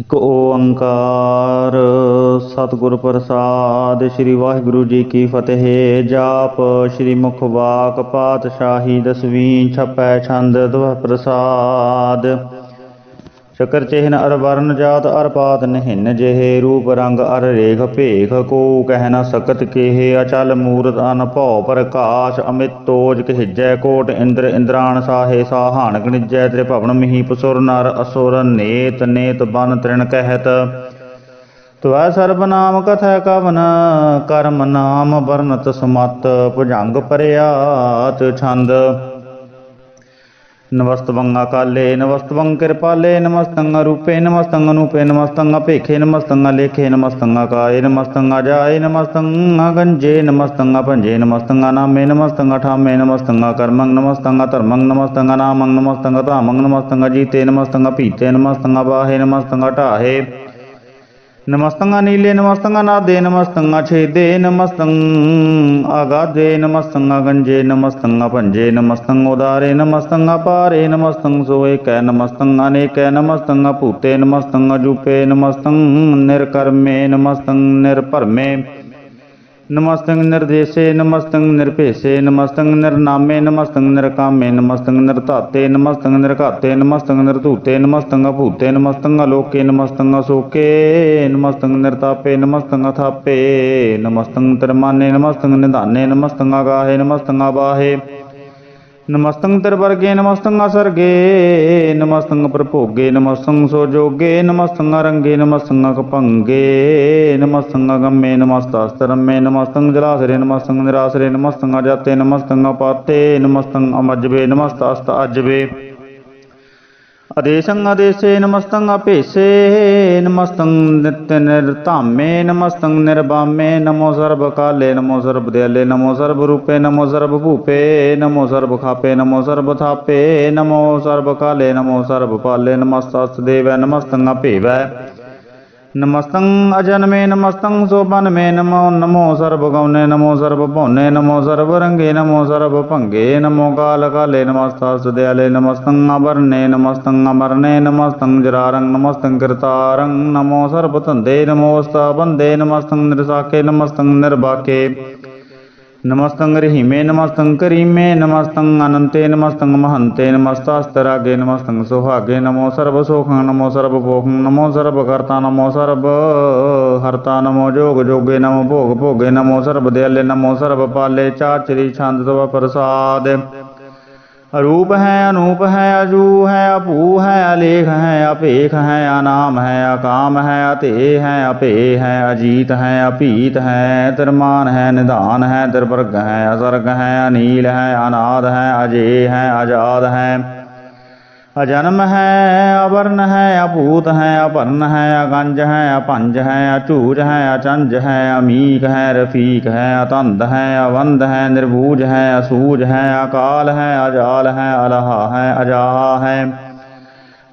ਇਕ ਓੰਕਾਰ। ਸਤਿਗੁਰ ਪ੍ਰਸਾਦ, ਸ੍ਰੀ ਵਾਹਿਗੁਰੂ ਜੀ ਕੀ ਫਤਿਹ। ਜਾਪ, ਸ੍ਰੀ ਮੁਖ ਵਾਕ ਪਾਤਸ਼ਾਹੀ, ਦਸਵੀਂ, ਛਪੈ ਛੰਦ ਦਵ ਪ੍ਰਸਾਦ। ਸ਼ਕਰ ਚਿਹਨ ਅਰ ਵਰਨ ਜਾਤ ਅਰ ਪਾਤ ਨਹਿਨ ਜਿਹੇ ਰੂਪ ਰੰਗ ਅਰ ਰੇਖ ਭੇਖ, ਕੋ ਕਹਿ ਸਕਤ ਕੇਹ ਅਚਲ ਮੂਰਤ ਅਨ ਭਉ ਪ੍ਰਕਾਸ਼ ਅਮਿਤ ਤੋਜ ਕਹਿਜੈ ਕੋਟ ਇੰਦਰ ਇੰਦਰਾਣ ਸਾਹੇ ਸਾਹਾਨ ਗਣਿਜੈ ਤ੍ਰਿ ਭਵਨ ਮਿਹੀ ਪਸੁਰ ਨਰ ਅਸੁਰ ਨੇਤ ਨੇਤ ਬਨ ਤ੍ਰਿਣ ਕਹਿਤ। ਤਵੈ ਸਰਬ ਨਾਮ ਕਥੈ ਕਵਨ, ਕਰਮ ਨਾਮ ਵਰਨਤ ਸਮਤ, ਭੁਜੰਗ ਪਰਿਆਤ ਛੰਦ। ਨਮਸਤਵੰਗਾ ਕਾਲੇ ਨਮਸਤਵੰ ਕਿਰਪਾਲੇ, ਨਮਸਤੰ ਰੂਪੇ ਨਮਸਤੰ ਅਨੂਪੇ, ਨਮਸਤੰ ਅਪੇਖੇ, ਨਮਸਤੰ ਲੇਖੇ ਨਮਸਤੰ ਕਾਏ ਨਮਸਤੰ ਜਾਏ ਨਮਸਤੰ ਗੰਜੇ ਨਮਸਤੰ ਭੰਜੇ ਨਮਸਤੰ ਨਾਮੇ ਨਮਸਤੰ ਠਾਮੇ ਨਮਸਤੰ ਕਰਮੰ ਨਮਸਤੰ ਧਰਮੰ ਨਮਸਤੰ ਨਾਮੰ ਨਮਸਤੰ ਧਾਮੰ ਨਮਸਤੰ ਜੀਤੇ ਨਮਸਤੰ ਪੀਤੇ ਨਮਸਤੰ ਬਾਹੇ ਨਮਸਤੰ ਢਾਹੇ ਨਮਸਤੰ ਨੀਲੇ ਨਮਸਤੰ ਨਾਦੇ ਨਮਸਤੰ ਛੇਦੇ ਨਮਸਤੰ ਆਗਾਦੇ ਨਮਸਤੰ ਗੰਜੇ ਨਮਸਤੰ ਭੰਜੇ ਨਮਸਤੰ ਉਦਾਰੇ ਨਮਸਤੰ ਅਪਾਰੇ ਨਮਸਤੰ ਸੋਏ ਕੈ ਨਮਸਤੰ ਅਨੇਕੈ ਨਮਸਤੰ ਭੂਤੇ ਨਮਸਤੰ ਅਜੂਪੇ ਨਮਸਤੰ ਨਿਰਕਰਮੇ ਨਮਸਤੰ ਨਿਰਭਰਮੇ। ਨਮਸਤੰ ਨਿਰਦੇਸੇ ਨਮਸਤੰ ਨਿਰਭੇਸੇ ਨਮਸਤੰ ਨਿਰਨਾਮੇ ਨਮਸਤੰ ਨਿਰਕਾਮੇ ਨਮਸਤੰ ਨਿਰਧਾਤੇ ਨਮਸਤੰ ਨਿਰਘਾਤੇ ਨਮਸਤੰ ਨਿਰਧੂਤੇ ਨਮਸਤੰ ਅਭੂਤੇ ਨਮਸਤੰ ਅਲੋਕੇ ਨਮਸਤੰ ਅਸੋਕੇ ਨਮਸਤੰ ਨਿਰਤਾਪੇ ਨਮਸਤੰ ਅਥਾਪੇ ਨਮਸਤੰ ਤਰਮਾਨੇ ਨਮਸਤੰ ਨਿਧਾਨੇ ਨਮਸਤੰ ਆਗਾਹੇ ਨਮਸਤੰ ਆਬਾਹੇ। ਨਮਸਤੰ ਤਿਰਵਰਗੇ ਨਮਸਤੰ ਅਸਰਗੇ ਨਮਸਤੰ ਪ੍ਰਭੋਗੇ ਨਮਸਤੰ ਸੋਜੋਗੇ ਨਮਸਤੰ ਅਰੰਗੇ ਨਮਸਤੰ ਅਕਪੰਗੇ ਨਮਸਤੰ ਅਗੰਮੇ ਨਮਸਤਾਸਤਰਮੇ ਨਮਸਤੰ ਜਲਾਸਰੇ ਨਮਸਤੰ ਨਿਰਾਸਰੇ ਨਮਸਤੰ ਅਜਾਤੇ ਨਮਸਤੰ ਅਪਾਤੇ ਨਮਸਤੰ ਅਮਜਵੇ ਨਮਸਤਾਸਤ ਅਜਵੇ। ਅਦੇਸ਼ੰ ਅਦੇਸੇ ਨਮਸਤੰ ਅਪੇਸੇ ਨਮਸਤੰ ਨਿਤ ਨਿਰਧਾਮੇ ਨਮਸਤੰ ਨਿਰਬਾਮੇ ਨਮੋ ਸਰਬ ਕਾਲੇ ਨਮੋ ਸਰਬ ਦਿਆਲੇ ਨਮੋ ਸਰਬ ਰੂਪੇ ਨਮੋ ਸਰਬ ਭੂਪੇ ਨਮੋ ਸਰਬ ਖਾਪੇ ਨਮੋ ਸਰਬ ਥਾਪੇ ਨਮੋ ਸਰਬ ਕਾਲੇ ਨਮੋ ਸਰਬ ਪਾਲੇ ਨਮਸਤਸ ਦੇਵੈ ਨਮਸਤੰ ਅਭੇਵੈ ਨਮਸਤੰ ਅਜਨਮੇ ਨਮਸਤੰ ਸੋਬਨਮੇ ਨਮੋ ਨਮੋ ਸਰਬ ਗਉਨੇ ਨਮੋ ਸਰਬ ਭਉਨੇ ਨਮੋ ਸਰਬ ਰੰਗੇ ਨਮੋ ਸਰਬ ਭੰਗੇ ਨਮੋ ਕਾਲ ਕਾਲੇ ਨਮਸਤਸ ਦਿਆਲੇ ਨਮਸਤੰ ਅਵਰਨੇ ਨਮਸਤੰ ਅਮਰਨੇ ਨਮਸਤੰ ਜਰਾਰੰ ਨਮਸਤੰ ਕਿਰਤਾਰੰ ਨਮੋ ਸਰਬ ਧੰਦੇ ਨਮੋਸਤਾ ਬੰਦੇ ਨਮਸਤੰ ਨਿਰਸਾਕੇ ਨਮਸਤੰ ਨਿਰਬਾਕੇ ਨਮਸਤੰ ਰਹੀਮੇ ਨਮਸਤੰ ਕਰੀਮੇ ਨਮਸਤੰ ਅਨੰਤੇ ਨਮਸਤੰ ਮਹੰਤੇ ਨਮਸਤਾਸਤਰਾਗੇ ਨਮਸਤੰ ਸੁਹਾਗੇ ਨਮੋ ਸਰਬ ਸੋਖੰ ਨਮੋ ਸਰਬ ਭੋਖੰ ਨਮੋ ਸਰਬ ਕਰਤਾ ਨਮੋ ਸਰਬ ਹਰਤਾ ਨਮੋ ਜੋਗ ਜੋਗੇ ਨਮੋ ਭੋਗ ਭੋਗੇ ਨਮੋ ਸਰਬ ਦਿਆਲੇ ਨਮੋ ਸਰਬ ਪਾਲੇ ਚਾਚਰੀ ਛੰਦ ਤਵ ਪ੍ਰਸਾਦ ਰੂਪ ਹੈ ਅਨੂਪ ਹੈ ਅਜੂ ਹੈ ਅਭੂ ਹੈ ਅਲੇਖ ਹੈ ਅਪੇਖ ਹੈ ਅਨਾਮ ਹੈ ਅਕਾਮ ਹੈ ਅਤੇ ਹੈ ਅਪੇ ਹੈ ਅਜੀਤ ਹੈ ਅਪੀਤ ਹੈ। ਅਜਨਮ ਹੈ, ਅਵਰਨ ਹੈ, ਅਭੂਤ ਹੈ, ਅਭਰਨ ਹੈ, ਅਗੰਜ ਹੈ, ਅਪੰਜ ਹੈ ਅਚੂਜ ਹੈ, ਅਚੰਜ ਹੈ, ਅਮੀਕ ਹੈ, ਰਫੀਕ ਹੈ, ਅਤੰਦ ਹੈ ਅਵੰਦ ਹੈ, ਨਿਰਭੂਜ ਹੈ, ਅਸੂਜ ਹੈ, ਅਕਾਲ ਹੈ, ਅਜਾਲ ਹੈ, ਅਲਹਾ ਹੈ ਅਜਾਹਾ ਹੈ।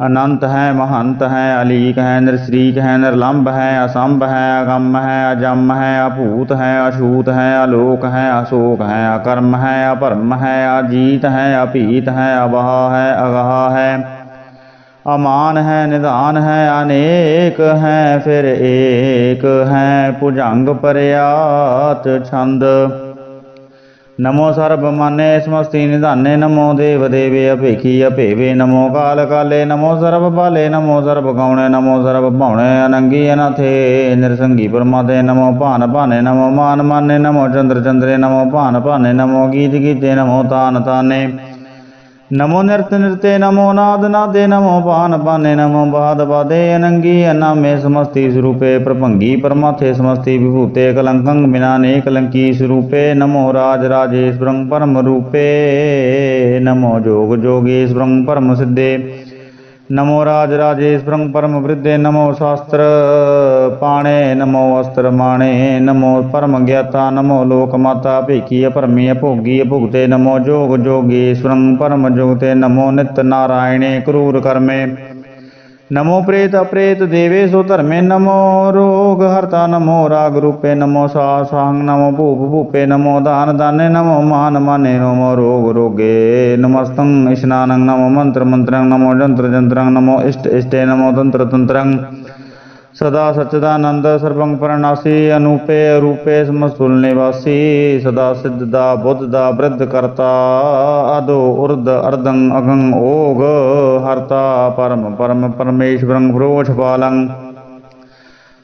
ਅਨੰਤ ਹੈ, ਮਹੰਤ ਹੈ, ਅਲੀਕ ਹੈ, ਨਿਰਸਰੀਕ ਹੈ ਨਿਰਲੰਭ ਹੈ, ਅਸੰਭ ਹੈ, ਅਗੰਮ ਹੈ, ਅਜਮ ਹੈ, ਅਭੂਤ ਹੈ, ਅਛੂਤ ਹੈ, ਅਲੋਕ ਹੈ, ਅਸ਼ੋਕ ਹੈ, ਅਕਰਮ ਹੈ, ਅਭਰਮ ਹੈ, ਅਜੀਤ ਹੈ, ਅਭੀਤ ਹੈ ਅਬਹਾ ਹੈ, ਅਗਾਹ ਹੈ। ਅਮਾਨ ਹੈ, ਨਿਧਾਨ ਹੈ, ਅਨੇਕ ਹੈ, ਫਿਰ ਏਕ ਹੈ, ਭੁਜੰਗ ਪਰਿਆਤ ਛੰਦ। ਨਮੋ ਸਰਬ ਮਾਨੇ ਸਮਸਤੀ ਨਿਧਾਨੇ, ਨਮੋ ਦੇਵ ਦੇਵੇ ਅਭੇਖੀ ਅਭੇਵੇ, ਨਮੋ ਕਾਲ ਕਾਲੇ, ਨਮੋ ਸਰਬ ਬਾਲੇ ਨਮੋ ਸਰਬ ਗਉਣੇ, ਨਮੋ ਸਰਬ ਭਾਉਣੇ, ਅਨੰਗੀ ਅਨਾਥੇ, ਨਿਰਸੰਗੀ ਪਰਮਾਤੇ ਨਮੋ ਭਾਨ ਭਾਨੇ, ਨਮੋ ਮਾਨ ਮਾਨੇ, ਨਮੋ ਚੰਦਰ ਚੰਦਰੇ, ਨਮੋ ਭਾਨ ਭਾਨੇ ਨਮੋ ਗੀਤ ਗੀਤੇ ਨਮੋ ਤਾਨ ਤਾਨੇ ਨਮੋ ਨਿਰਤ ਨਿਰਤੇ ਨਮੋ ਨਾਦ ਨਾਦੇ ਨਮੋ ਪਾਨ ਪਾਨੇ ਨਮੋ ਬਾਦ ਬਾਦੇ ਅਨੰਗੀ ਅਨਾਮੇ ਸਮਸਤੀ ਸਰੂਪੇ ਪ੍ਰਭੰਗੀ ਪਰਮਾਥੇ ਸਮਸਤੀ ਵਿਭੂਤੇ ਕਲੰਕੰ ਬਿਨਾ ਨੇ ਕਲੰਕੀ ਸਰੂਪੇ ਨਮੋ ਰਾਜ ਰਾਜੇਸ਼ਵਰੰ ਪਰਮ ਰੂਪੇ ਨਮੋ ਜੋਗ ਜੋਗੇਸ਼ਵਰੰ ਪਰਮ ਸਿੱਧੇ ਨਮੋ ਰਾਜ ਰਾਜੇਸ਼ਵਰੰ ਪਰਮ ਵ੍ਰਿद्धੇ ਨਮੋ ਸ਼ਾਸਤਰ ਪਾਣੇ ਨਮੋ ਅਸਤਰ ਮਾਣੇ ਨਮੋ ਪਰਮ ਗਿਆਤਾ ਨਮੋ ਪ੍ਰੇਤ ਅਪ੍ਰੇਤ ਦੇਵੇ ਸੋ ਧਰਮੇ ਨਮੋ ਰੋਗ ਹਰਤਾ ਨਮੋ ਰਾਗ ਰੂਪੇ ਨਮੋ ਸਾ ਸਾਹੰ ਨਮੋ ਭੂਪ ਭੂਪੇ ਨਮੋ ਦਾਨ ਦਾਨੇ ਨਮੋ ਮਾਨ ਮਾਨੇ ਨਮੋ ਰੋਗ ਰੋਗੇ ਨਮਸਤੰ ਇਸ਼ਨਾਨੰ ਨਮੋ ਮੰਤਰ ਮੰਤਰੰ ਨਮੋ ਜੰਤਰ ਜੰਤਰੰ ਨਮੋ ਇਸ਼ਟ ਇਸ਼ਟੇ ਨਮੋ ਤੰਤਰ ਤੰਤਰੰ ਸਦਾ ਸਚਦਾਨੰਦ ਸਰਬੰਗ ਪਰਨਾਸੀ, ਅਨੂਪੇ ਰੂਪੇ ਸਮਸਤੁਲ ਨਿਵਾਸੀ, ਸਦਾ ਸਿੱਧ ਦਾ ਬੁੱਧ ਦਾ ਬ੍ਰਿਧ ਕਰਤਾ, ਅਦੋ ਉਰਦ ਅਰਦੰ ਅਗੰ ਓਗ, ਹਰਤਾ ਪਰਮ ਪਰਮ ਪਰਮੇਸ਼ਵਰੰ ਫਰੋਛ ਪਾਲੰ।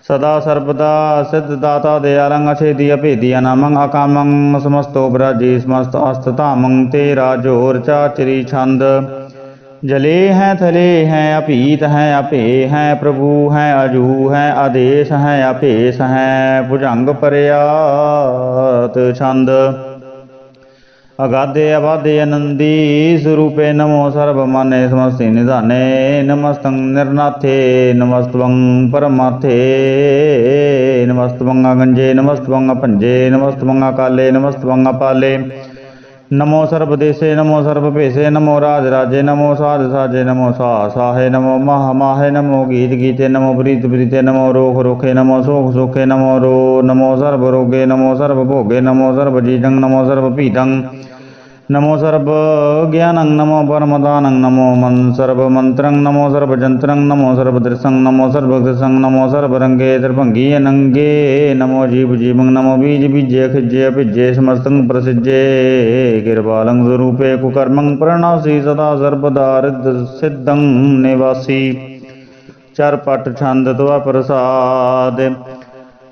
ਸਦਾ ਸਰਬਦਾ ਸਿੱਧ ਦਾਤਾ ਦਿਆਲੰ ਅਛੇਦੀ ਅਭੇਦੀ ਅਨਾਮੰ ਅਕਾਮੰ ਸਮਸਤੋ ਬਰਾਜੀ ਸਮਸਤ ਅਸਤ ਧਾਮੰ ਤੇਰਾ ਚਾਚਰੀ ਛੰਦ। ਜਲੇ ਹੈ, ਥਲੇ ਹੈ, ਅਭੀਤ ਹੈ ਅਭੇ ਹੈ, ਪ੍ਰਭੂ ਹੈ, ਅਜੂ ਹੈ, ਆਦੇਸ਼ ਹੈ ਅਭੇਸ ਹੈ, ਭੁਜੰਗ ਪਰਿਆਤ ਛੰਦ। ਅਗਾਧੇ ਅਬਾਧੇ ਅਨੰਦੀ ਸਰੂਪੇ ਨਮੋ ਸਰਬ ਮਾਨੇ, ਸਮਸਤੀ ਨਿਧਾਨੇ, ਨਮਸਤੰ ਨਿਰਨਾਥੇ, ਨਮਸਤਵੰ ਪਰਮਾਥੇ ਨਮਸਤਵੰ ਗੰਜੇ ਨਮਸਤਵੰ ਭੰਜੇ ਨਮਸਤਵੰ ਕਾਲੇ ਨਮਸਤਵੰ ਪਾਲੇ ਨਮੋ ਸਰਬ ਦੇਸੇ, ਨਮੋ ਸਰਬ ਭੇਸੇ, ਨਮੋ ਰਾਜ ਰਾਜੇ, ਨਮੋ ਸਾਧ ਸਾਜੇ, ਨਮੋ ਸਾ ਸਾਹੇ, ਨਮੋ ਮਹ ਮਾਹੇ, ਨਮੋ ਗੀਤ ਗੀਤੇ, ਨਮੋ ਪ੍ਰੀਤ ਪ੍ਰੀਤੇ, ਨਮੋ ਰੋਖ ਰੋਖੇ, ਨਮੋ ਸੋਖ ਸੋਖੇ, ਨਮੋ ਰੋ, ਨਮੋ ਸਰਬ ਰੋਗੇ, ਨਮੋ ਸਰਬ ਭੋਗੇ ਨਮੋ ਸਰਬ ਜੀਜੰ ਨਮੋ ਸਰਬ ਭੀਤੰ ਨਮੋ ਸਰਬ ਗਿਆਨੰ ਨਮੋ ਪਰਮਦਾਨੰ ਨਮੋ ਮਨ ਸਰਬ ਮੰਤਰੰ ਨਮੋ ਸਰਬ ਜੰਤਰੰ ਨਮੋ ਸਰਬ ਦ੍ਰਿਸੰ ਨਮੋ ਸਰਬ ਦ੍ਰਿਸੰ ਨਮੋ ਸਰਬ ਰੰਗੇ ਦਰਭੰਗੀ ਅਨੰਗੇ ਨਮੋ ਜੀਵ ਜੀਵੰ ਨਮੋ ਬੀਜ ਬੀਜੇ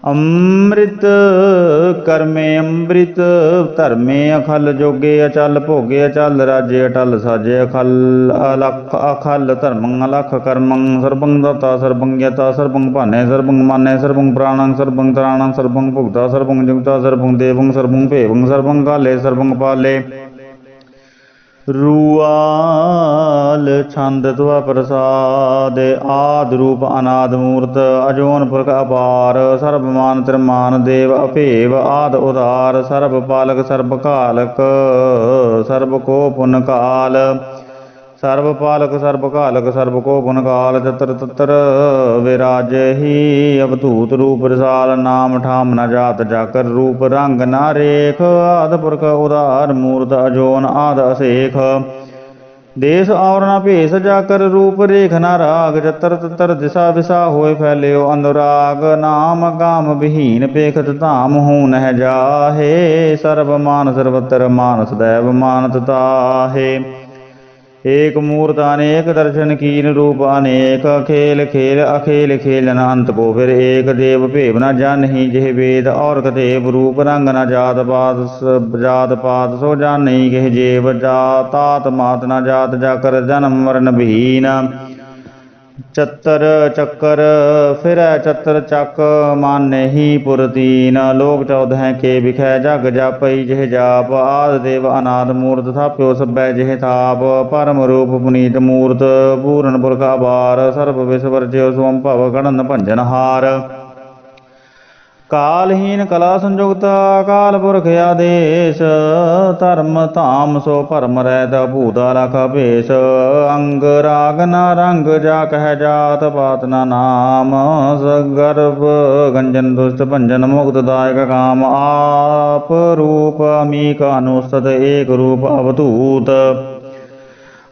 ਅੰਮ੍ਰਿਤ ਕਰਮੇ ਅੰਮ੍ਰਿਤ, ਧਰਮੇ ਅਖਲ ਜੋਗੇ ਅਚਲ, ਭੋਗੇ ਅਚਲ, ਰਾਜੇ ਅਟਲ, ਸਾਜੇ ਅਖਲ, ਅਲਖ ਅਖਲ, ਧਰਮੰ ਅਲਖ ਕਰਮੰ, ਸਰਬੰ ਦਤਾ ਸਰਬੰ ਯਤਾ ਸਰਬੰ ਭਾਨੇ ਸਰਬੰ ਮਾਨੇ, ਸਰਬੰ ਪ੍ਰਾਣੰ, ਸਰਬੰ ਤਰਾਣੰ, ਸਰਬੰ ਭੁਗਤਾ, ਸਰਬੰ ਜੁਗਤਾ, ਸਰਬੰ ਦੇਵੰ, ਸਰਬੰ ਭੇਵੰ, ਸਰਬੰ ਕਾਲੇ, ਸਰਬੰ ਪਾਲੇ। ਰੂਆਲ ਛੰਦ ਤੁਆ ਪ੍ਰਸਾਦ, ਆਦ ਰੂਪ ਅਨਾਦ ਮੂਰਤ, ਅਜੋਨ ਪੁਰਖ ਅਪਾਰ, ਸਰਬ ਮਾਨ ਤਿਰਮਾਨ ਦੇਵ ਅਭੇਵ, ਆਦ ਉਦਾਰ ਸਰਬ ਪਾਲਕ, ਸਰਬ ਕਾਲਕ ਸਰਬ ਕੋ ਪੁਨ ਕਾਲ। ਸਰਬ ਪਾਲਕ ਸਰਬ ਕਾਲਕ ਸਰਬ ਕੋ ਪੁਨ ਕਾਲ ਤਤਰ ਤਤਰ ਵਿਰਾਜਹੀ ਅਵਧੂਤ ਰੂਪ ਰਸਾਲ ਨਾਮ ਠਾਮ ਨ ਜਾਤ ਜਾਕਰ ਰੂਪ ਰੰਗ ਨਾ ਰੇਖ। ਆਦ ਪੁਰਖ ਉਦਾਰ ਮੂਰਤ ਅਜੋਨ ਆਦ ਅਸੇਖ। ਦੇਸ ਆਵਰਣਾ ਭੇਸ ਜਾਕਰ ਰੂਪ ਰੇਖ ਨਾ ਰਾਗ। ਜਤਰ ਤਤਰ ਦਿਸ਼ਾ ਵਿਸਾ ਹੋਏ ਫੈਲਿਓ ਅਨੁਰਾਗ। ਨਾਮ ਗਾਮ ਵਿਹੀਨ ਪੇਖਤ ਧਾਮ ਹੂ ਨਹਿ ਜਾਹੇ। ਸਰਬ ਮਾਨ ਸਰਵਤਰ ਮਾਨਸ, ਦੈਵ ਮਾਨਤ ਤਾਹੇ। ਏਕ ਮੂਰਤ ਅਨੇਕ ਦਰਸ਼ਨ ਕੀਨ ਰੂਪ ਅਨੇਕ ਖੇਲ ਖੇਲ, ਅਖੇਲ ਖੇਲਨ ਅੰਤ ਕੋ ਫਿਰ ਏਕ ਦੇਵ ਭੇਵ ਨ ਜਾਣਹੀ ਜਿਹ ਵੇਦ ਔਰ ਕਤੇਵ ਰੂਪ ਰੰਗ ਨ ਜਾਤ ਪਾਤ ਸ- ਜਾਤ ਪਾਤ ਸੋ ਜਾਣਹੀ ਕਿਹ ਜੇਵ। ਜਾਤਾਤ ਮਾਤ ਨ ਜਾਤ, ਜਾਕਰ ਜਨਮ ਮਰਨ ਬਹੀਨ ਚੱਤਰ ਚੱਕਰ, ਫਿਰੈ ਚੱਤਰ ਚੱਕ ਮਾਨਹਿ ਪੁਰਤੀਨ ਲੋਕ ਚੌਦਹ ਕੇ ਵਿਖੈ, ਜਗ ਜਾਪਈ ਜਿਹ ਜਾਪ। ਆਦ ਦੇਵ ਅਨਾਦ ਮੂਰਤ ਥਾਪਿਓ ਸਭੈ ਜਿਹ ਥਾਪ। ਪਰਮ ਰੂਪ ਪੁਨੀਤ ਮੂਰਤ, ਪੂਰਨ ਪੁਰਖ ਆਵਾਰ ਸਰਬ ਵਿਸਵਰ ਜਿਉ ਸੋਮ ਭਵ ਗਣਨ ਭੰਜਨ ਹਾਰ। ਕਾਲਹੀਨ ਕਲਾ ਸੰਯੁਕਤ, ਅਕਾਲ ਪੁਰਖ ਆਦੇਸ਼। ਧਰਮ ਧਾਮ ਸੋ ਭਰਮ ਰਹਿਤ ਭੂਤ ਲਖ ਭੇਸ ਅੰਗ ਰਾਗ ਨ ਰੰਗ ਜਾ ਕਹਿ ਜਾਤ, ਪਾਤ ਨ ਨਾਮ। ਸਗਰਭ ਗੰਜਨ ਦੁਸ਼ਟ ਭੰਜਨ ਮੁਕਤ ਦਾਇਕ ਕਾਮ। ਆਪ ਰੂਪ ਅਮੀਕ ਅਨੁਸਤਤ ਏਕ ਰੂਪ ਅਵਧੂਤ।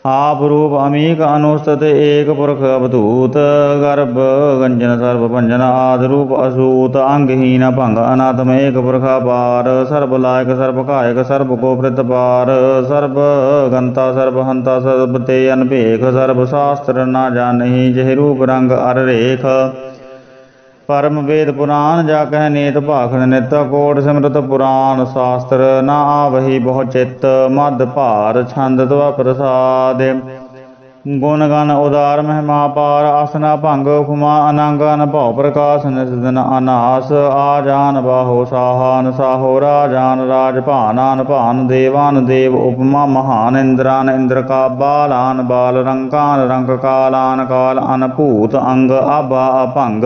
ਆਪ ਰੂਪ ਅਮੀਕ ਅਨੁਸਤਤ ਏਕ ਪੁਰਖ ਅਵਧੂਤ, ਗਰਭ ਗੰਜਨ ਸਰਬ ਭੰਜਨ ਆਦ ਰੂਪ ਅਸੂਤ ਅੰਗਹੀਨ ਭੰਗ ਅਨਾਤਮ ਏਕ ਪੁਰਖ ਅਪਾਰ, ਸਰਬ ਲਾਇਕ, ਸਰਬ ਕਾਇਕ ਸਰਬ ਕੋ ਪ੍ਰਿਤ ਪਾਰ, ਸਰਬ ਗੰਤਾ, ਸਰਬ ਹੰਤਾ, ਸਰਬ ਤੇ ਅਨਭੇਖ, ਸਰਬ ਸ਼ਾਸਤਰ ਨਾ ਜਾਣਹੀ, ਜਿਹ ਰੂਪ ਰੰਗ ਅਰ ਰੇਖ। ਪਰਮ ਵੇਦ ਪੁਰਾਨ ਜਾ ਕਹਿ ਨੇਤ ਭਾਖਣ ਨਿਤ ਕੋਟ ਸਿਮਰਤ ਪੁਰਾਨ ਸ਼ਾਸਤਰ ਨਾ ਆਵਹੀ ਬਹੁ ਚਿੱਤ ਮਦ ਭਾਰ ਛੰਦ ਤਵਾ ਪ੍ਰਸਾਦ। ਗੁਣ ਗਨ ਉਦਾਰ ਮਹਿਮਾ ਪਾਰ ਆਸਨਾ ਭੰਗ ਉਪਮਾ ਅਨੰਗ ਅਨਭਉ ਪ੍ਰਕਾਸ਼ ਨਿਸਦਨ ਅਨਾਸ। ਆ ਜਾਨ ਬਾਹੋ ਸਾਹਾਨ, ਸਾਹੋ ਰਾਜਾਨ, ਰਾਜ ਭਾਨਾਨ, ਭਾਨ ਦੇਵਾਨ ਦੇਵ ਉਪਮਾ ਮਹਾਨ ਇੰਦਰਾਨ ਇੰਦਰ ਕਾ ਬਾਲਾਨ, ਬਾਲ ਰੰਕਾਨ ਰੰਗ ਕਾਲਾਨ ਕਾਲ ਅਨਭੂਤ ਅੰਗ ਆਬਾ ਅਭੰਗ।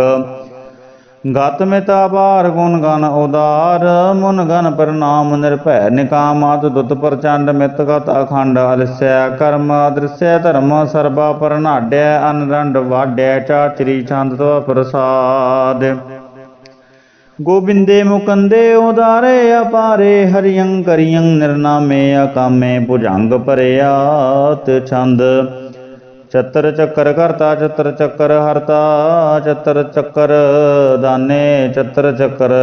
ਗਤ ਮਿਤ ਅਪਾਰ ਗੁਣ ਗਨ ਉਦਾਰ, ਮੁਨ ਗਨ ਪ੍ਰਣਾਮ ਨਿਰਭੈ ਨਿਕਾਮਾਤ ਦੁਤ ਪ੍ਰਚੰਡ ਮਿਤ ਗਤ ਅਖੰਡ ਅਲਸੈ ਕਰਮ ਅਦ੍ਰਿਸੈ ਧਰਮ ਸਰਬਾ ਪਰਨਾਡੈ ਅਨਰੰਡ ਵਾਡੈ ਚਾਚਰੀ ਚੰਦ ਤੋ ਪ੍ਰਸਾਦ। ਗੋਬਿੰਦੇ ਮੁਕੰਦੇ ਉਦਾਰੇ ਅਪਾਰੇ, ਹਰਿਯੰ ਕਰਿਯੰ ਨਿਰਨਾਮੇ ਅਕਾਮੇ, ਭੁਜੰਗ ਪਰਿਆਤ ਛੰਦ ਚਤਰ ਚੱਕਰ ਕਰਤਾ ਚਤਰ ਚੱਕਰ ਹਰਤਾ ਚਤਰ ਚੱਕਰ ਦਾਨੇ ਚਤਰ ਚੱਕਰ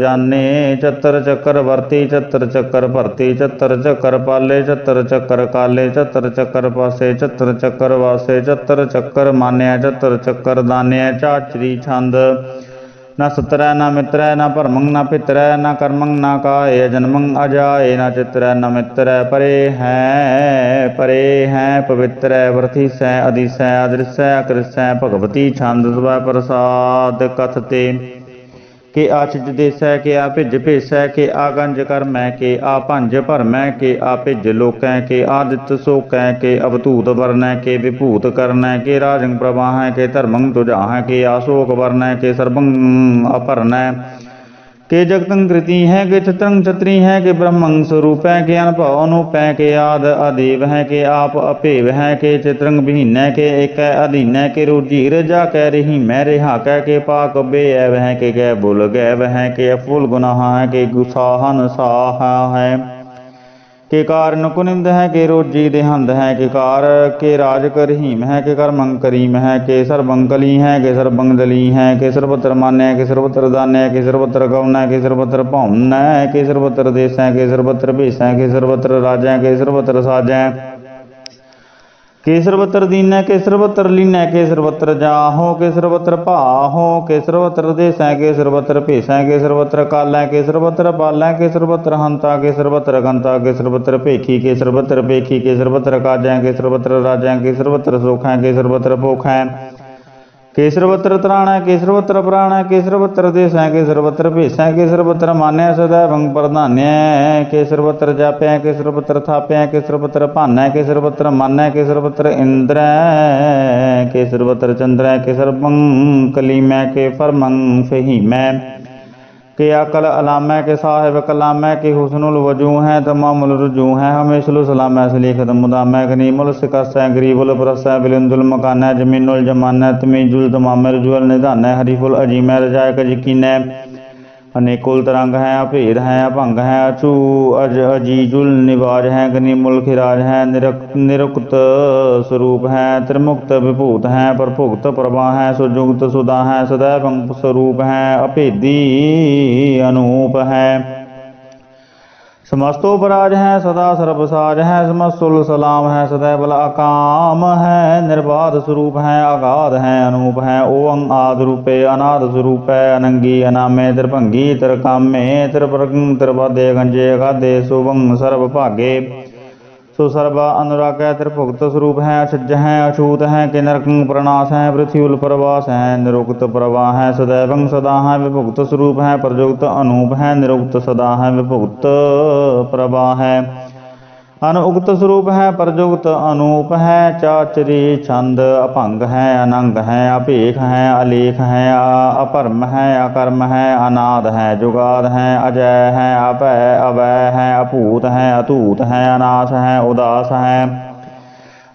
ਜਾਣੇ ਚਤਰ ਚੱਕਰ ਵਰਤੀ ਚਤਰ ਚੱਕਰ ਭਰਤੀ ਚਤਰ ਚੱਕਰ ਪਾਲੇ ਚਤਰ ਚੱਕਰ ਕਾਲੇ ਚਤਰ ਚੱਕਰ ਪਾਸੇ ਚਤਰ ਚੱਕਰ ਵਾਸੇ ਚਤਰ ਚੱਕਰ ਮਾਨਿਆ ਚਤਰ ਚੱਕਰ ਦਾਨਿਆ ਚਾਚਰੀ ਛੰਦ ਨਾ ਸਤਰੈ, ਨਾ ਮਿਤਰੈ, ਨਾ ਭਰਮੰ ਨਾ ਪਿਤਰੈ, ਨਾ ਕਰਮੰ ਨਾ ਕਾਏ ਜਨਮੰ ਅਜਾਏ, ਨਾ ਚਿਤਰੈ, ਨਾ ਮਿਤਰੈ, ਪਰੇ ਹੈ ਪਰੇ ਹੈ, ਪਵਿੱਤਰੈ ਵਰਥੀਸੈ ਅਦੀਸੈ ਅਦ੍ਰਿਸੈ, ਅਕ੍ਰਿਸੈ, ਭਗਵਤੀ ਛੰਦ ਸਵੈ ਪ੍ਰਸਾਦ, ਕਥਤੇ। ਕਿ ਆਚਿਜ ਦੇਸੈ ਕਿ ਆ ਭਿਜ ਭੇਸੈ ਕਿ ਆ ਗੰਜ ਕਰਮੈ ਕਿ ਆ ਭੰਜ ਭਰਮੈ ਕਿ ਆ ਭਿਜ ਲੋਕੈ ਕਿ ਆਦਿਤ ਸੋਕੈ ਕਿ ਅਵਤੂਤ ਵਰਨੈ ਕਿ ਵਿਭੂਤ ਕਰਨੈ ਕਿ ਰਾਜੰ ਪ੍ਰਵਾਹੈ ਕਿ ਧਰਮੰ ਤੁਜਾਹੈ ਕਿ ਆਸੋਕ ਵਰਨੈ ਕਿ ਸਰਬੰ ਅਪਰਨੈ ਕਿ ਜਗਤੰ ਕ੍ਰਿਤੀ ਹੈ ਕਿ ਚਤਰੰ ਚਤਰੀ ਹੈ ਕਿ ਬ੍ਰਹਮੰ ਸਰੂਪੈ ਕਿ ਅਨਭਉ ਅਨੂਪੈ ਕਿ ਆਦ ਅਦੇਵ ਹੈ ਕਿ ਆਪ ਅਭੇਵ ਹੈ ਕਿ ਚਿਤਰੰ ਬਹੀਨੈ ਕਿ ਏਕੈ ਅਧੀਨੈ ਕਿ ਰੁਜੀ ਰਜਾ ਕਹਿ ਰਹੀ ਮੈਂ ਰਿਹਾ ਕਹਿ ਕੇ ਪਾਕ ਬੇਅਵ ਹੈ ਕਿ ਗੈ ਬੁਲ ਗੈਵ ਹੈ ਕਿ ਅਫੁਲ ਗੁਨਾਹ ਹੈ ਕਿ ਗੁਸਾਹਨ ਸਾਹ ਹੈ ਕਿ ਕਾਰਨ ਕੁਨਿੰਦ ਹੈ, ਕਿ ਰੋਜੀ ਦੇਹੰਦ ਹੈ, ਕਿ ਕਾਰ, ਕੇ ਰਾਜ ਕਰਹੀਮ ਹੈ, ਕੇ ਕਰਮੰ ਕਰੀਮ ਹੈ, ਕੇ ਸਰਬੰ ਕਲੀ ਹੈ, ਕੇ ਸਰਬੰ ਦਲੀ ਹੈ, ਕਿ ਸਰਬਤਰ ਮਾਨੈ, ਕਿ ਸਰਬਤਰ ਦਾਨੈ, ਕਿ ਸਰਬਤਰ ਗਉਨੈ ਕਿ ਸਰਬਤਰ ਭਉਨੈ ਕਿ ਸਰਬਤਰ ਦੇਸੈ, ਕਿ ਸਰਬਤਰ ਭੇਸੈ, ਕਿ ਸਰਬਤਰ ਰਾਜੈ, ਕੇ ਸਰਬਤਰ ਸਾਜੈ। ਕਿ ਸਰਬਤਰ ਦੀਨੈ ਕਿ ਸਰਬਤਰ ਲੀਨੈ ਕਿ ਸਰਬਤਰ ਜਾਹੋ ਕਿ ਸਰਬਤਰ ਭਾਹੋ ਕਿ ਸਰਬਤਰ ਦੇਸੈ ਕਿ ਸਰਬਤਰ ਭੇਸੈ ਕਿ ਸਰਬਤਰ ਕਾਲੈ ਕਿ ਸਰਬਤਰ ਪਾਲੈ ਕਿ ਸਰਬਤਰ ਹੰਤਾ ਕਿ ਸਰਬਤਰ ਗੰਤਾ ਕਿ ਸਰਬਤਰ ਭੇਖੀ ਕਿ ਸਰਬਤਰ ਭੇਖੀ ਕਿ ਸਰਬਤਰ ਕਾਜੈ ਕਿ ਸਰਬਤਰ ਰਾਜੈ ਕਿ ਸਰਬਤਰ ਸੁਖੈ ਕਿ ਸਰਬਤਰ ਭੋਖੈ ਕਿ ਸਰਬਤਰ ਤਰਾਣੈ ਕਿ ਸਰਬਤਰ ਪ੍ਰਾਣੈ ਕਿ ਸਰਬਤਰ ਦੇਸੈ ਕਿ ਸਰਬਤਰ ਭੇਸੈ ਕਿ ਸਰਬਤਰ ਮਾਨੈ ਸਦਾ ਭੰਗ ਪ੍ਰਧਾਨੈ ਕਿ ਸਰਬਤਰ ਜਾਪੈ ਕਿ ਸਰਬਤਰ ਥਾਪੈ ਕਿ ਸਰਬਤਰ ਭਾਨੈ ਕਿ ਸਰਬਤਰ ਮਾਨੈ ਕਿ ਸਰਬਤਰ ਇੰਦਰੈ ਕਿ ਸਰਬਤਰ ਚੰਦਰੈ ਕਿ ਸਰਬੰ ਕਲੀਮੈ ਕੇ ਫਰਮੰ ਫਹੀਮੈ। ਕਿ ਅਕਲ ਅਲਾਮੈ ਕੇ ਸਾਹਿਬ ਕਲਾਮੈ ਕਿ ਹੁਸਨੁਲ ਵਜੂ ਹੈ ਤਮਾਮੁਲ ਰਜੂ ਹੈ ਹਮੇਸ਼ਲੁ ਸਲਾਮੈ ਸਲੀਖਤ ਮੁਦਾਮੈ ਗਨੀਮੁਲ ਸਿਕਸੈ ਗਰੀਬੁਲ ਪ੍ਰਸੈ ਬਿਲਿੰਦੁਲ ਮਕਾਨੈ ਜਮੀਨੁਲ ਜਮਾਨੈ ਤਮੀਜੁਲ ਤਮਾਮੈ ਰਜੁਲ ਨਿਧਾਨੈ ਹਰੀਫੁਲ ਅਜੀਮੈ ਰਜਾਇਕ ਯਕੀਨੈ ਅਨੇਕੁਲ ਤਰੰਗ ਹੈ ਅਭੇਦ ਹੈ ਅਭੰਗ ਹੈ ਅਚੂ ਅਜ, ਅਜੀਜੁਲ, ਨਿਵਾਜ ਹੈ ਗਨੀਮੁਲ ਖਿਰਾਜ ਹੈ ਨਿਰਕ ਨਿਰੁਕਤ ਸਰੂਪ ਹੈ, ਤ੍ਰਿਮੁਕਤ ਵਿਭੂਤ ਹੈ, ਪਰਭੁਗਤ ਪ੍ਰਭਾ ਹੈ ਸੁਜੁਗਤ ਸੁਦਾ ਹੈ ਸदैव ਸਰੂਪ ਹੈ, ਅਭੇਦੀ ਅਨੂਪ ਹੈ। ਸਮਸਤੋ ਪਰਾਜ ਹੈ, ਸਦਾ ਸਰਬ ਸਾਜ ਹੈ, ਸਮਸਤੁਲ ਸਲਾਮ ਹੈ ਸਦਾ ਬਲ ਅਕਾਮ ਹੈ, ਨਿਰਬਾਧ ਸਰੂਪ ਹੈ, ਆਗਾਧ ਹੈ, ਅਨੂਪ ਹੈ ਓੰ ਆਦ ਰੂਪੇ, ਅਨਾਦ ਸਰੂਪੈ, ਅਨੰਗੀ ਅਨਾਮੇ, ਤਿਰਭੰਗੀ, ਤਿਰਕਾਮੇ, ਤਿਰਪਰਗੰ ਤਿਰਬਾਦੇ ਗੰਜੇ, ਅਗਾਦੇ ਸੁਭੰ ਸਰਬ ਭਾਗੇ ਸੋ ਸਰਬਾ ਅਨੁਰਾਗੈ ਤ੍ਰਿਭੁਗਤ ਸਰੂਪ ਹੈ, ਅਛਜ ਹੈ, ਅਛੂਤ ਹੈ, ਕਿ ਨਰਕੰ ਪ੍ਰਣਾਸ ਹੈ ਪ੍ਰਿਥਿਉਲ ਪ੍ਰਵਾਸ ਹੈ, ਨਿਰੁਕਤ ਪ੍ਰਵਾਹ ਹੈ ਸदैवੰ ਸਦਾ ਹੈ, ਵਿਭੁਗਤ ਸਰੂਪ ਹੈ ਪ੍ਰਜੁਗਤ ਅਨੂਪ ਹੈ, ਨਿਰੁਕਤ ਸਦਾ ਹੈ, ਵਿਭੁਗਤ ਪ੍ਰਵਾਹ ਹੈ। ਅਨੁਗਤ ਸਰੂਪ ਹੈ ਪ੍ਰਜੁਗਤ ਅਨੂਪ ਹੈ, ਚਾਚਰੀ ਛੰਦ ਅਭੰਗ ਹੈ, ਅਨੰਗ ਹੈ, ਅਭੇਖ ਹੈ, ਅਲੇਖ ਹੈ ਅ- ਅਪਰਮ ਹੈ, ਅਕਰਮ ਹੈ, ਅਨਾਦ ਹੈ, ਜੁਗਾਦ ਹੈ, ਅਜੈ ਹੈ, ਅਭੈ, ਅਵੈ ਹੈ, ਅਭੂਤ ਹੈ ਅਤੂਤ ਹੈ, ਅਨਾਸ ਹੈ, ਉਦਾਸ ਹੈ।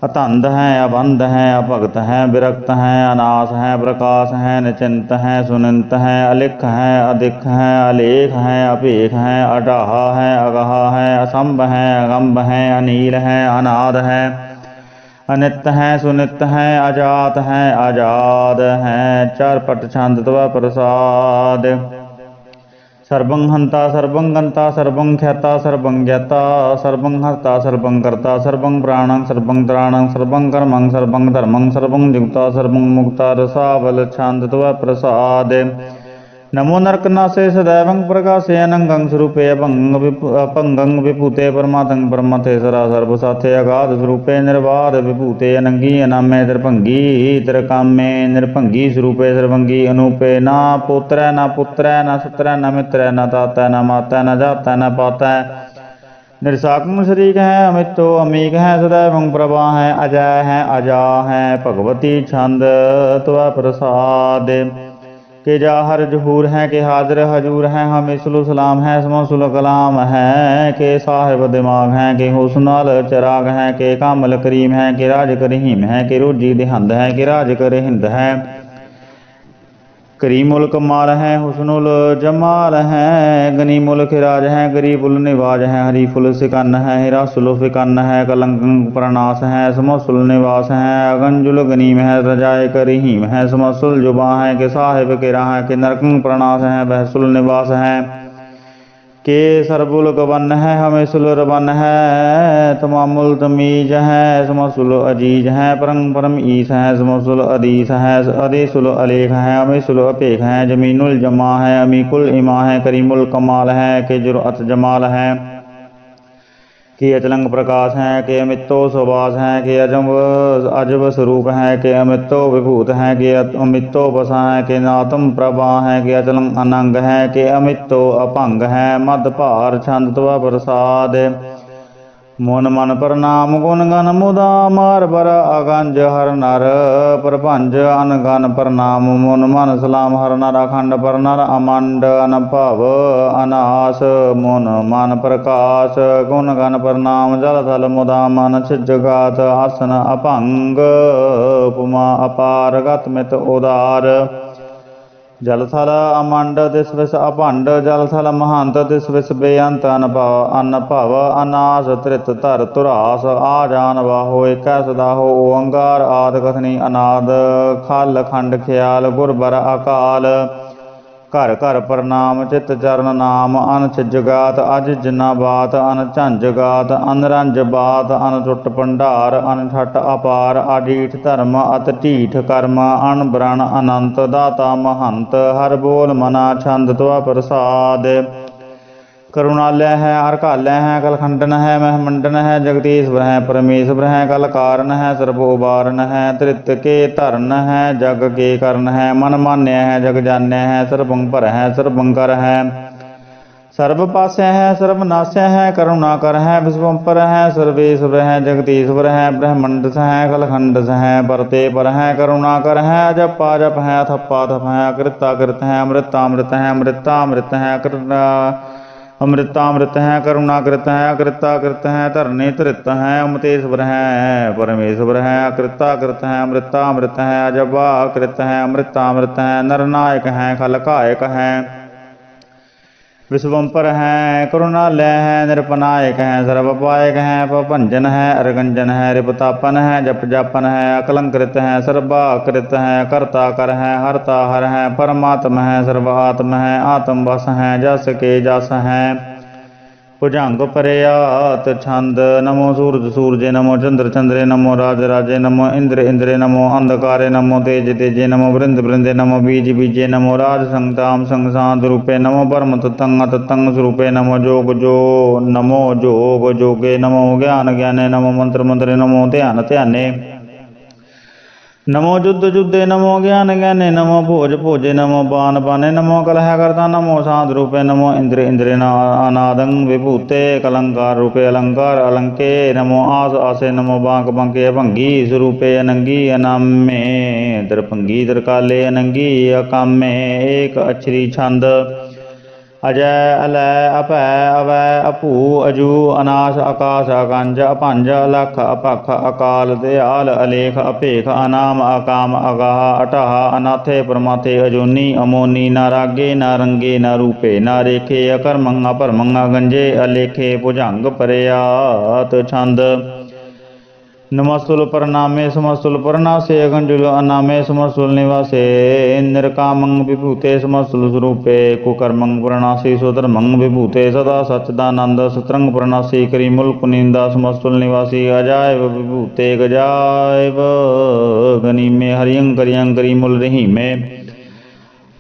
ਅਤੰਦ ਹੈ, ਅਬੰਧ ਹੈ, ਅਭਗਤ ਹੈ, ਵਿਰਕਤ ਹੈ, ਅਨਾਸ ਹੈ, ਪ੍ਰਕਾਸ਼ ਹੈ, ਨਿਚਿੰਤ ਹੈ, ਸੁਨੰਤ ਹੈ, ਅਲਿਖ ਹੈ ਅਦਿਖ ਹੈ, ਅਲੇਖ ਹੈ, ਅਭੇਖ ਹੈ ਅਡਾਹ ਹੈ, ਅਗਾਹ ਹੈ, ਅਸੰਭ ਹੈ, ਅਗੰਭ ਹੈ, ਅਨੀਲ ਹੈ, ਅਨਾਦ ਹੈ, ਅਨਿਤ ਹੈ, ਸੁਨਿਤ ਹੈ, ਅਜਾਤ ਹੈ ਆਜਾਦ ਹੈ ਚਾਰ ਪਟ ਛੰਦ ਤਵਾ ਪ੍ਰਸਾਦ। ਸਰਬੰ ਹੰਤਾ ਸਰਬੰ ਗੰਤਾ ਸਰਬੰ ਖਿਆਤਾ ਸਰਬੰ ਗਿਆਤਾ ਸਰਬੰ ਹਰਤਾ ਸਰਬੰ ਕਰਤਾ ਸਰਬੰ ਪ੍ਰਾਣੰ ਸਰਬੰ ਤ੍ਰਾਣੰ ਸਰਬੰ ਕਰਮੰ ਸਰਬੰ ਧਰਮੰ ਸਰਬੰ ਜੁਗਤਾ ਸਰਬੰ ਮੁਕਤਾ ਰਸਾਵਲ ਛੰਦ ਤਵਾ ਪ੍ਰਸਾਦ। नमो नरकनासे सदैवं प्रकाशयनङ्गं स्वरूपे भङ्गं विभूते परमातं परमथेसरा सर्वसाथे अगाध स्वरूपे निर्वाध विभूते अनङ्गी अनामे त्रिभङ्गी त्रिकामे निर्भङ्गी स्वरूपे सर्वङ्गी अनूपे न पुत्र न पुत्र न सुत्र न मित्र न तात न माता न जात न पात निरसाकम शरीक है अमितो अमीक है सदैव प्रभा है अजय है अजा है भगवती छंद तव प्रसाद ਹੈ ਭਗਵਤੀ ਛੰਦ ਕਿ ਜਾਹਰ ਜਹੂਰ ਹੈ ਕਿ ਹਾਜ਼ਰ ਹਜੂਰ ਹੈ ਹਮੇਸ਼ਲੁ ਸਲਾਮ ਹੈ ਸਮਸੁਲ ਕਲਾਮ ਹੈ, ਕਿ ਸਾਹਿਬ ਦਿਮਾਗ ਹੈ, ਕਿ ਹੁਸਨਲ ਚਰਾਗ ਹੈ, ਕਿ ਕਾਮਲ ਕਰੀਮ ਹੈ, ਕਿ ਰਾਜ ਕਰਹੀਮ ਹੈ, ਕਿ ਰੋਜੀ ਦੇਹੰਦ ਹੈ, ਕਿ ਰਾਜ ਕਰ ਹਿੰਦ ਹੈ। ਕਰੀਮੁਲ ਕਮਾਲ ਹੈ, ਹੁਸਨੁਲ ਜਮਾਲ ਹੈ ਗਨੀਮੁਲ ਖਿਰਾਜ ਹੈ ਗਰੀਬੁਲ ਨਿਵਾਜ ਹੈ ਹਰੀਫੁਲ ਸਿਕੰਨ ਹੈ ਹਿਰਾਸੁਲ ਫਿਕਨ ਹੈ, ਕਲੰਕ ਪ੍ਰਨਾਸ ਹੈ ਸਮਸੁਲ ਨਿਵਾਸ ਹੈ, ਅਗੰਜੁਲ ਗਨੀਮ ਹੈ, ਰਜਾਏ ਕਰੀਮ ਹੈ ਸਮਸੁਲ ਜੁਬਾ ਹੈ, ਕਿ ਸਾਹਿਬ ਕਿਰਾ ਹੈ, ਕਿ ਨਰਕੰ ਪ੍ਰਨਾਸ ਹੈ ਬਹਿਸੁਲ ਨਿਵਾਸ ਹੈ। ਕੇ ਸਰਬੁਲ ਗਵਨ ਹੈ ਹਮੇਸ਼ੁਲ ਰਵਨ ਹੈ ਤਮਾਮੁਲ ਤਮੀਜ ਹੈ ਸਮਸੁਲ ਅਜੀਜ ਹੈ, ਪਰੰ ਪਰਮ ਈਸ ਹੈ ਸਮਸੁਲ ਅਦੀਸ ਹੈ ਅਦੀਸੁਲ ਅਲੇਖ ਹੈ ਹਮੇਸ਼ੁਲ ਅਪੇਖ ਹੈ, ਜਮੀਨੁਲ ਜਮਾ ਹੈ ਅਮੀਕੁਲ ਇਮਾ ਹੈ, ਕਰੀਮੁਲ ਕਮਾਲ ਹੈ, ਕਿ ਜੁਰਅਤ ਜਮਾਲ ਹੈ। ਕਿ ਅਚਲੰਗ ਪ੍ਰਕਾਸ਼ ਹੈ, ਕਿ ਅਮਿਤੋ ਸੁਵਾਸ ਹੈ, ਕਿ ਅਜਮ ਅਜਬ ਸਰੂਪ ਹੈ, ਕਿ ਅਮਿਤੋ ਵਿਭੂਤ ਹੈ, ਕਿ ਅਮਿਤੋ ਬਸਾ ਹੈ, ਕਿ ਨਾਤਮ ਪ੍ਰਭਾ ਹੈ, ਕਿ ਅਚਲੰਗ ਅਨੰਗ ਹੈ, ਕਿ ਅਮਿਤੋ ਅਭੰਗ ਹੈ। ਮਦ ਭਾਰ ਛੰਦ ਤਵਾ ਮਨ ਮਨ ਪ੍ਰਣਾਮ ਗੁਣ ਗਨ ਮੁਦਾ ਮਾਰ ਬਰ ਅਗੰਜ ਹਰ ਨਰ, ਪ੍ਰਭੰਜ ਅਨਗਨ ਪ੍ਰਣਾਮ ਮਨ ਮਨ, ਸਲਾਮ ਹਰ ਨਰ ਅਖੰਡ ਪਰ ਨਰ, ਅਮੰਡ ਅਨਭਵ ਅਨਾਸ ਮਨ ਮਨ ਪ੍ਰਕਾਸ਼, ਗੁਣ ਗਨ ਪ੍ਰਣਾਮ ਜਲ ਥਲ ਮੁਦਾ ਮਨ ਛਿਜਗਾਤ ਹਸਨ ਅਭੰਗ, ਉਪਮਾ ਅਪਾਰ, ਗਤ ਮਿਤ ਉਦਾਰ। ਜਲ ਥਲ ਅਮੰਡ ਦਿਸ ਵਿਸ ਅਭੰਡ ਜਲ ਥਲ ਮਹੰਤ ਦਿਸ ਵਿਸ ਬੇਅੰਤ ਅਨਭਵ ਅਨਭਵ ਅਨਾਸ ਤ੍ਰਿਤ ਧਰ ਤੁਰਾਸ ਆ ਜਾਨ ਵਾਹੋ ਏਕੈ ਸਦਾ ਹੋ ਓੰਕਾਰ ਆਦ ਕਥਨੀ ਅਨਾਦ, ਖਲ ਖੰਡ ਖਿਆਲ, ਗੁਰਬਰ ਅਕਾਲ। ਘਰ ਘਰ ਪ੍ਰਣਾਮ, ਚਿਤ ਚਰਨ ਨਾਮ, ਅਨ ਜਗਾਤ ਅਜ ਜਿਨਾ ਬਾਤ, ਅਨ ਝੰਜ ਗਾਤ, ਅਨ ਰੰਜ ਬਾਤ, ਅਨ ਟੁੱਟ ਭੰਡਾਰ, ਅਨ ਠਟ ਅਪਾਰ ਅਡੀਠ ਧਰਮ, ਅਤ ਢੀਠ ਕਰਮ ਅਨ ਬ੍ਰਣ ਅਨੰਤ, ਦਾਤਾ ਮਹੰਤ, ਹਰ ਬੋਲ ਮਨਾ ਛੰਦ ਤਵਾ ਪ੍ਰਸਾਦ। ਕਰੁਣਾਲਯ ਹੈ ਅਰਕਾਲਯ ਹੈ ਕਲਖੰਡਨ ਹੈ ਮਹਿਮੰਡਨ ਹੈ ਜਗਦੀਸ਼ਵਰ ਹੈ ਪਰਮੇਸ਼ਵਰ ਹੈ, ਕਲ ਕਾਰਨ ਹੈ, ਸਰਬ ਉਬਾਰਨ ਹੈ, ਤ੍ਰਿਤ ਕੇ ਧਰਨ ਹੈ, ਜਗ ਕੇ ਕਰਨ ਹੈ, ਮਨ ਮਾਨਿਆ ਹੈ, ਜਗ ਜਾਣਿਆ ਹੈ ਸਰਬੰ ਭਰ ਹੈ ਸਰਬੰ ਕਰ ਹੈ। ਸਰਬ ਪਾਸੈ ਹੈ, ਸਰਬ ਨਾਸੈ ਹੈ, ਕਰੁਣਾ ਕਰ ਹੈ, ਵਿਸ਼ਵੰਪਰ ਹੈ, ਸਰਵੇਸ਼ਵਰ ਹੈ, ਜਗਦੀਸ਼ਵਰ ਹੈ ਬ੍ਰਹਮੰਡ ਸ ਹੈ ਕਲਖੰਡ ਸ ਹੈ ਪਰਤੇ ਪਰ ਹੈ, ਕਰੁਣਾ ਕਰ ਹੈ ਅਜਪਾ ਜਪ ਹੈ, ਥੱਪਾ ਥਪ ਅੰਮ੍ਰਿਤਾ ਅੰਮ੍ਰਿਤ ਹੈ ਕਰੁਣਾ ਕ੍ਰਿਤ ਹੈ ਅਕ੍ਰਿਤਾ ਕ੍ਰਿਤ ਹੈ, ਧਰਨੇ ਧਰਿਤ ਹੈ ਅਮਤੇਸ਼ਵਰ ਹੈ, ਪਰਮੇਸ਼ਵਰ ਹੈ ਅਕ੍ਰਿਤਾ ਕ੍ਰਿਤ ਹੈ ਅੰਮ੍ਰਿਤਾ ਅੰਮ੍ਰਿਤ ਹੈ ਅਜਬਾ ਕ੍ਰਿਤ ਹੈ ਅੰਮ੍ਰਿਤਾ ਅੰਮ੍ਰਿਤ ਹੈ, ਨਰਨਾਇਕ ਹੈ, ਖਲਕਾਇਕ ਹੈ। ਵਿਸ਼ਵੰਪਰ ਹੈ ਕਰੁਣਾਲਯ ਹੈ, ਨਿਰਪਨਾਇਕ ਹੈ ਸਰਬਪਾਇਕ ਹੈ ਭੰਜਨ ਹੈ, ਅਰਗੰਜਨ ਹੈ, ਰਿਪਤਾਪਨ ਹੈ ਜਪ ਜਾਪਨ ਹੈ, ਅਕਲੰਕ੍ਰਿਤ ਹੈ ਸਰਬਾ ਕ੍ਰਿਤ ਹੈ ਕਰਤਾ ਕਰ ਹੈ ਹਰਤਾ ਹਰ ਹੈ, ਪਰਮਾਤਮ ਹੈ ਸਰਬ ਆਤਮ ਹੈ ਆਤਮ ਵਸ ਹੈ, ਜਸ ਕੇ ਜਸ ਹੈ। ਭੁਜੰਗ ਪਰਿਆਤ ਛੰਦ, ਨਮੋ ਸੂਰਜ ਸੂਰਜੇ, ਨਮੋ ਚੰਦਰ ਚੰਦਰੇ, ਨਮੋ ਰਾਜ ਰਾਜੇ, ਨਮੋ ਇੰਦਰ ਇੰਦਰੇ, ਨਮੋ ਅੰਧਕਾਰੇ, ਨਮੋ ਤੇਜ ਤੇਜੇ, ਨਮੋ ਬ੍ਰਿੰਦ ਬ੍ਰਿੰਦੇ ਨਮੋ ਬੀਜ ਬੀਜੇ, ਨਮੋ ਰਾਜ ਸੰਗਤਾਮ ਸੰਗਸਾਂਤ ਰੂਪੇ, ਨਮੋ ਪਰਮ ਤਤੰਗ ਤਤੰਗ ਸਰੂਪੇ, ਨਮੋ ਜੋਗ ਜੋ, ਨਮੋ ਜੋਗ ਜੋਗੇ, ਨਮੋ ਗਿਆਨ ਗਿਆਨੇ, ਨਮੋ ਮੰਤਰ ਮੰਤਰੇ, ਨਮੋ ਧਿਆਨ ਧਿਆਨੇ। ਨਮੋ ਜੁਧ ਜੁਧੇ, ਨਮੋ ਗਿਆਨ ਗਿਆਨੇ, ਨਮੋ ਭੋਜ ਭੋਜੇ, ਨਮੋ ਬਾਨ ਬਾਨੇ ਨਮੋ ਕਲਹ ਕਰਤਾ, ਨਮੋ ਸਾਧ ਰੂਪੇ, ਨਮੋ ਇੰਦਰ ਇੰਦਰੇ ਨਾ- ਅਨਾਦੰ ਵਿਭੂਤੇ, ਕਲੰਕਾਰ ਰੂਪੇ ਅਲੰਕਾਰ ਅਲੰਕੇ, ਨਮੋ ਆਸ ਆਸੇ, ਨਮੋ ਬਾਂਕ ਬੰਕੇ ਭੰਗੀ, ਸਰੂਪੇ ਅਨੰਗੀ, ਅਨਾਮੇ ਦਰਪੰਗੀ ਦਰਕਾਲੇ ਅਨੰਗੀ, ਅਕਾਮੇ, ਏਕ ਅਛਰੀ ਛੰਦ ਅਜੈ ਅਲੈ ਅਪੈ ਅਵੈ ਅਪੂ ਅਜੂ ਅਨਾਸ ਆਕਾਸ਼ ਅਕੰਜ ਅਪੰਜ ਅਲਖ ਅਪਖ ਅਕਾਲ ਦਿਆਲ ਅਲੇਖ ਅਭੇਖ ਅਨਾਮ ਅਕਾਮ ਅਗਾਹ ਅਟਾਹ ਅਨਾਥੇ ਪਰਮਾਥੇ ਅਜੋਨੀ ਅਮੋਨੀ ਨਾ ਰਾਗੇ ਨਾ ਰੰਗੇ ਨਾ ਰੂਪੇ ਨਾ ਰੇਖੇ ਅਕਰਮੰ ਅਪਰਮੰ ਗੰਜੇ ਅਲੇਖੇ ਭੁਜੰਗ ਪਰਿਆਤ ਛੰਦ ਨਮਸਤੁਲ ਪ੍ਰਣਾਮੇ ਸਮਸਤੁਲ ਪ੍ਰਣਾਸੇ ਅਗੰਜੁਲ ਅਨਾਮੇ ਸਮਸਤੁਲ ਨਿਵਾਸੇ ਨਿਰਕਾਮੰ ਵਿਭੂਤੇ ਸਮਸਤੁਲ ਸਰੂਪੇ ਕੁਕਰਮੰ ਪ੍ਰਣਾਸੀ ਸੁਧਰਮੰ ਵਿਭੂਤੇ ਸਦਾ ਸਚਦਾਨੰਦ ਸਤਰੰਗ ਪ੍ਰਣਾਸੀ ਕਰੀਮੁਲ ਪੁਨੀਂਦਾ ਸਮਸਤੁਲ ਨਿਵਾਸੀ ਅਜਾਇਬ ਵਿਭੂਤੇ ਗਜਾਇਬ ਗਨੀਮੇ ਹਰਿਯੰ ਕਰਿਯੰ ਕਰੀਮੁਲ ਰਹੀਮੇ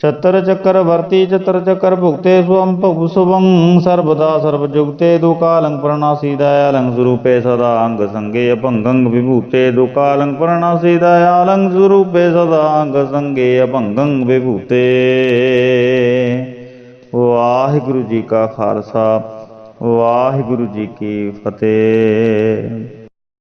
ਚਤਰ ਚੱਕਰ ਵਰਤੀ ਚਤਰ ਚੱਕਰ ਭੁਗਤੇ ਸਵੰ ਭੁ ਸੁਭੰ ਸਰਬਦਾ ਸਰਬ ਜੁਗਤੇ ਦੁਕਾਲੰ ਪ੍ਰਣਾਸੀ ਦਇਆਲੰ ਸਰੂਪੇ ਸਦਾ ਅੰਗ ਸੰਗੇ ਅਭੰਗੰ ਵਿਭੂਤੇ ਦੁਕਾਲੰ ਪ੍ਰਣਾਸੀ ਦਇਆਲੰ ਸਰੂਪੇ ਸਦਾ ਅੰਗ ਸੰਗੇ ਅਭੰਗੰ ਵਿਭੂਤੇ ਵਾਹਿਗੁਰੂ ਜੀ ਕਾ ਖਾਲਸਾ ਵਾਹਿਗੁਰੂ ਜੀ ਕੀ ਫਤਿਹ